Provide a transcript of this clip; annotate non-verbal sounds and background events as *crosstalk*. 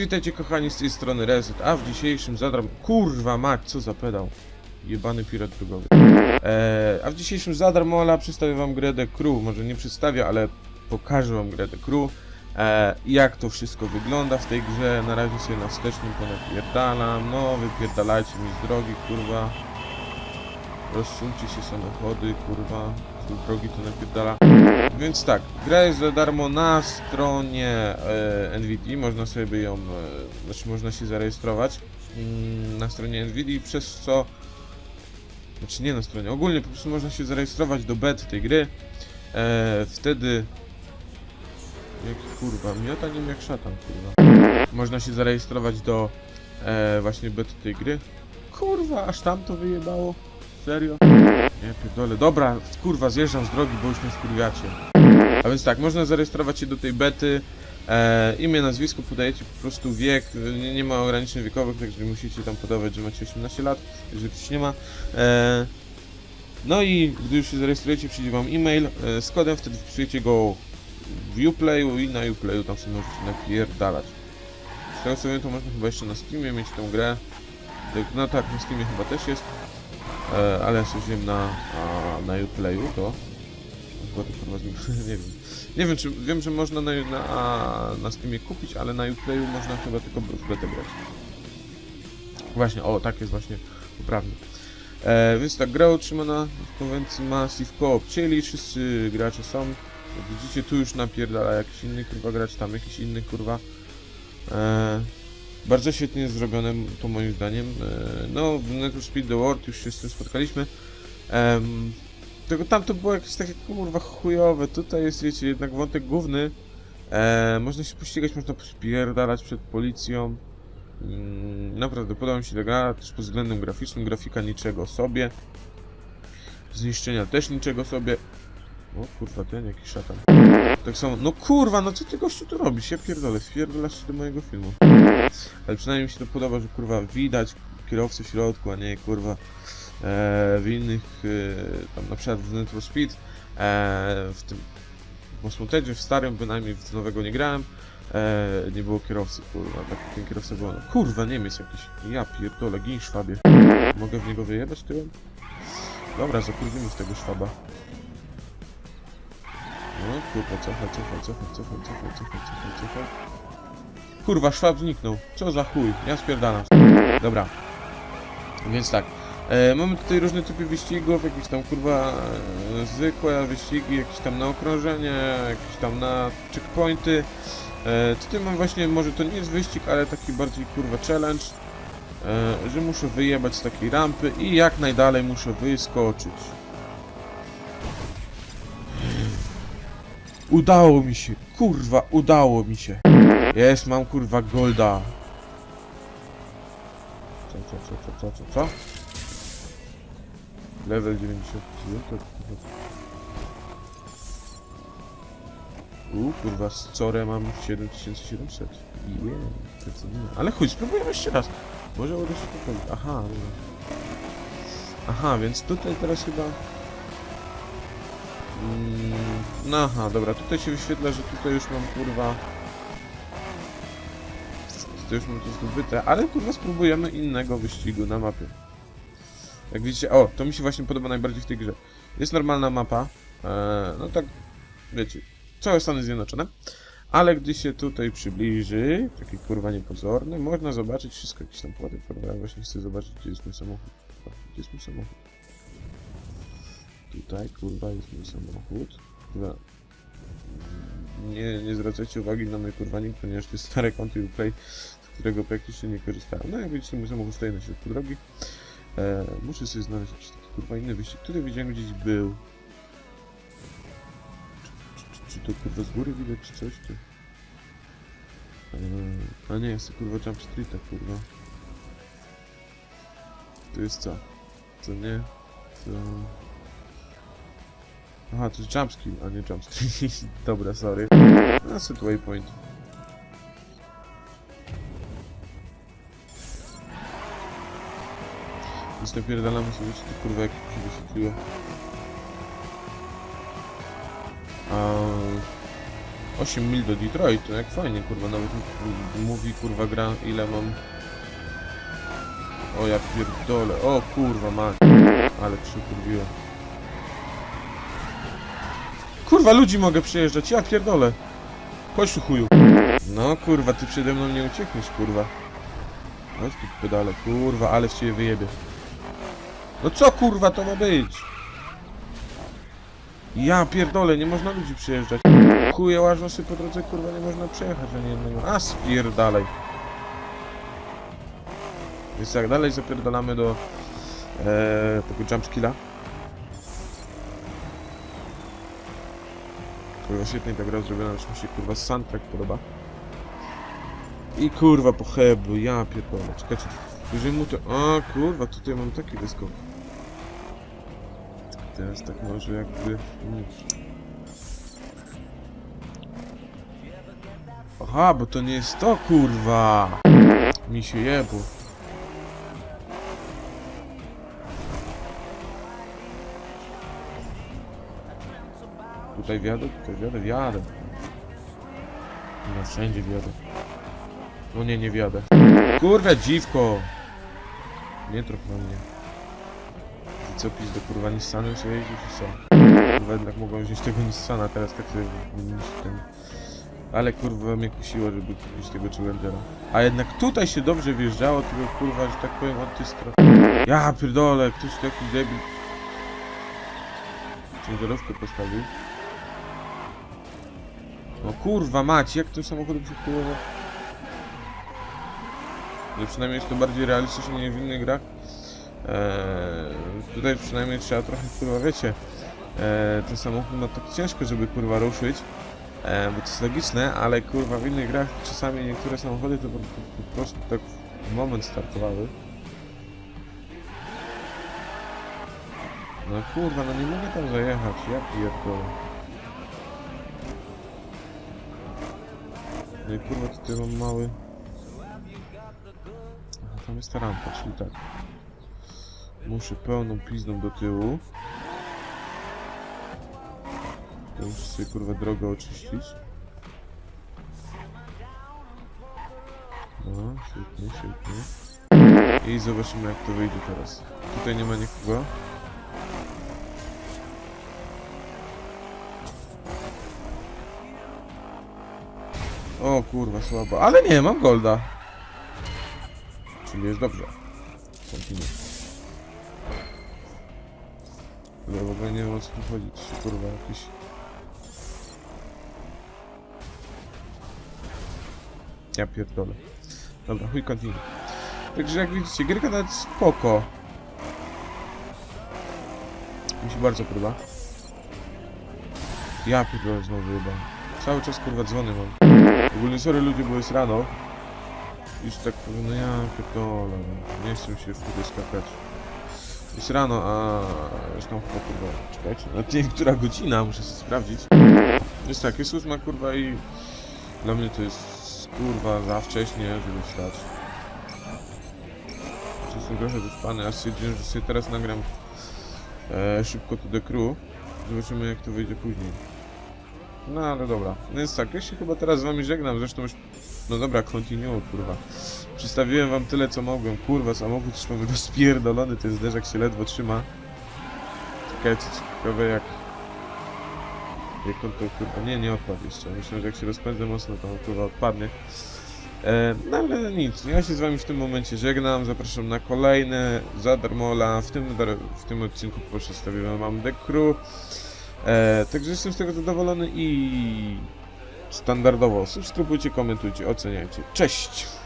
Witajcie kochani z tej strony Reset, a w dzisiejszym zadram... Kurwa mać, co za pedał. Jebany pirat drogowy. Eee, a w dzisiejszym zadarmola przedstawię wam grę The Crew. Może nie przedstawię, ale pokażę wam grę The Crew. Eee, jak to wszystko wygląda w tej grze. Na razie sobie na wstecznym ponapierdalam. No, wypierdalajcie mi z drogi, kurwa. Rozsuńcie się samochody, kurwa. Z drogi to napierdala. Więc tak, gra jest za darmo na stronie e, NVIDII, można sobie ją, e, znaczy można się zarejestrować mm, na stronie NVIDII, przez co, znaczy nie na stronie, ogólnie po prostu można się zarejestrować do bety tej gry, e, wtedy, jak kurwa, miota nie jak szatan, kurwa, można się zarejestrować do e, właśnie bety tej gry, kurwa, aż tam to wyjebało, serio? Nie pierdolę, dobra, kurwa, zjeżdżam z drogi, bo już mnie skurwiacie. A więc tak, można zarejestrować się do tej bety. E, imię, nazwisko podajecie po prostu wiek. Nie, nie ma ograniczeń wiekowych, także musicie tam podawać, że macie 18 lat, jeżeli ktoś nie ma. E, no i gdy już się zarejestrujecie, przyjdzie wam e-mail e, z kodem, wtedy wpisujecie go w Uplayu i na Uplayu tam sobie możecie napierdalać. Z tego co wiem, to można chyba jeszcze na Steamie mieć tą grę. No tak, na Steamie chyba też jest. E, ale ja sobie wziąłem na, na Uplayu to. Kurwa *laughs* nie wiem. Nie wiem, czy wiem, że można na, na, na Steamie kupić, ale na Uplayu można chyba tylko w betę grać. Właśnie, o, tak jest właśnie poprawnie. E, więc tak, gra utrzymana w konwencji Massive Co-op, czyli wszyscy gracze są. Jak widzicie, tu już napierdala jakiś inny kurwa gracz, tam jakiś inny kurwa. E, bardzo świetnie zrobione, to moim zdaniem. E, no, w for Speed The World już się z tym spotkaliśmy. Em, tylko tam to było jakieś takie kurwa chujowe. Tutaj jest, wiecie, jednak wątek główny. E, można się pościgać, można pospierdalać przed policją. Mm, naprawdę podoba mi się ta gra, też pod względem graficznym. Grafika niczego sobie. Zniszczenia też niczego sobie. O kurwa, ten jakiś szatan. Tak samo, no kurwa, no co ty gościu tu robisz? Ja pierdolę, wpierdolasz się do mojego filmu. Ale przynajmniej mi się to podoba, że kurwa widać kierowcę w środku, a nie kurwa e, w innych, e, tam na przykład w for Speed, e, w tym w Most w starym bynajmniej, w nowego nie grałem, e, nie było kierowcy, kurwa, tak ten kierowca był, no, kurwa, Niemiec jakiś, ja pierdolę, gin szwabie. Mogę w niego wyjebać tyłem? Dobra, zakurwimy z tego szwaba. No kurwa, cofaj, cofaj, cofaj, cofaj, cofaj, cofaj, cofaj, cofaj. Kurwa, szwab zniknął. Co za chuj, ja spierdalam. Dobra. Więc tak. E, mamy tutaj różne typy wyścigów, jakieś tam kurwa e, zwykłe wyścigi, jakieś tam na okrążenie, jakieś tam na checkpointy. E, tutaj mam właśnie, może to nie jest wyścig, ale taki bardziej kurwa challenge, e, że muszę wyjebać z takiej rampy i jak najdalej muszę wyskoczyć. Udało mi się, kurwa, udało mi się. Jest, mam kurwa golda. Co, co, co, co, co, co, co? Level 99, to kurwa. U, kurwa, z Core mam 7700. Jej, precyzyjnie. Ale chuj, spróbujemy jeszcze raz. Może uda się poprawić. Aha, dobra. Aha, więc tutaj teraz chyba... Mm, no aha, dobra, tutaj się wyświetla, że tutaj już mam kurwa... Tutaj już mam to zdobyte, ale kurwa spróbujemy innego wyścigu na mapie. Jak widzicie, o, to mi się właśnie podoba najbardziej w tej grze. Jest normalna mapa, e, no tak, wiecie, całe Stany Zjednoczone, ale gdy się tutaj przybliży, taki kurwa niepozorny, można zobaczyć wszystko, jakieś tam płody, kurwa, ja właśnie chcę zobaczyć, gdzie jest mój samochód. Gdzie jest mój samochód? Tutaj, kurwa, jest mój samochód. Kurwa. Nie, nie zwracajcie uwagi na mój kurwa nick, ponieważ to jest stare konto Uplay, z którego praktycznie nie korzystałem. No jak widzicie, mój samochód stoi na środku drogi. E, muszę sobie znaleźć jakiś taki kurwa inny wyścig, który widziałem gdzieś był. Czy, czy, czy, to kurwa z góry widać, czy coś? Czy... E, a nie, jest to kurwa Jump Streeta, kurwa. To jest co? To nie? To... Aha, to jest jumpskill, a nie jumpskill. *laughs* Dobra, sorry. No, set waypoint. Więc napierdalamy sobie, czy to kurwa jak się wyświetliło. A... 8 mil do Detroit, to jak fajnie, kurwa, nawet mówi, kurwa, gra, ile mam... O, ja pierdolę, o, kurwa, mać, ale przykurwiłem. Kurwa, ludzi mogę przejeżdżać, ja pierdolę. Chodź tu chuju. No, kurwa, ty przede mną nie uciekniesz, kurwa. Chodź tu pedale, kurwa, ale w ciebie wyjebie. No co, kurwa, to ma być? Ja pierdolę, nie można ludzi przejeżdżać. Chuje łażosy po drodze, kurwa, nie można przejechać ani jednego. A spierdalaj. Więc jak dalej zapierdalamy do e, tego jumpskilla. Kurwa, świetnie ta gra zrobiona, już mi się kurwa soundtrack podoba. I kurwa po heblu, ja pierdolę, czekajcie. Jeżeli mu to... A kurwa, tutaj mam taki wyskok. Teraz tak może jakby... Mm. Aha, bo to nie jest to, kurwa! Mi się jebło. Tutaj wjadę, tutaj wjadę, wjadę. No wszędzie wjadę. No nie, nie wjadę. Kurwa, dziwko! Nie trup na mnie. Ty co, pis do kurwa Nissanem sobie jeździsz i co? Kurwa, jednak mogłem wziąć tego Nissana, teraz tak sobie ten... Ale kurwa mnie kusiło, żeby kupić tego Challengera. A jednak tutaj się dobrze wjeżdżało, tylko kurwa, że tak powiem, antystro. Ja pierdolę, ktoś taki debil. Ciężarówkę postawił. No kurwa mać, jak tym samochodem się kierował? No przynajmniej jest to bardziej realistyczne niż w innych grach. Eee, tutaj przynajmniej trzeba trochę kurwa wiecie. Eee, ten samochód ma tak ciężko, żeby kurwa ruszyć. Eee, bo to jest logiczne, ale kurwa w innych grach czasami niektóre samochody to po, po, po prostu tak w moment startowały. No kurwa, no nie mogę tam zajechać, ja pierdolę. No i kurwa tutaj mam mały... Aha, tam jest ta rampa, czyli tak. Muszę pełną pizdą do tyłu. Ja muszę sobie kurwa drogę oczyścić. No, świetnie, świetnie. I zobaczymy jak to wyjdzie teraz. Tutaj nie ma nikogo. O kurwa, słabo. Ale nie, mam golda. Czyli jest dobrze. Ale w ogóle nie wiem o co tu kurwa jakiś... Ja pierdolę. Dobra, chuj continue. Także jak widzicie, gierka nawet spoko. Mi się bardzo podoba. Ja pierdolę znowu chyba. Cały czas kurwa dzwony mam. Ogólnie sorry ludzie, bo jest rano. Już tak powiem, no ja pierdolę, no. nie chcę się wtedy skakać. Jest rano, a już tam chyba kurwa, czekajcie, no nie wiem, która godzina, muszę sobie sprawdzić. Jest tak, jest ósma kurwa i dla mnie to jest kurwa za wcześnie, żeby wstać. Jestem trochę wyspany, aż stwierdziłem, że sobie teraz nagram e, szybko to The Crew. Zobaczymy jak to wyjdzie później. No ale dobra, więc tak, ja się chyba teraz z wami żegnam, zresztą już... No dobra, continue, kurwa. Przedstawiłem wam tyle co mogłem, kurwa, samochód już mamy rozpierdolony, ten zderzak się ledwo trzyma. Czekajcie, ciekawe jak... Jak on to kurwa... Nie, nie odpadł jeszcze, myślę, że jak się rozpędzę mocno, to on kurwa odpadnie. E, no ale nic, ja się z wami w tym momencie żegnam, zapraszam na kolejne za darmola. W tym, w tym odcinku przedstawiłem wam The Crew. E, także jestem z tego zadowolony i standardowo subskrybujcie, komentujcie, oceniajcie. Cześć!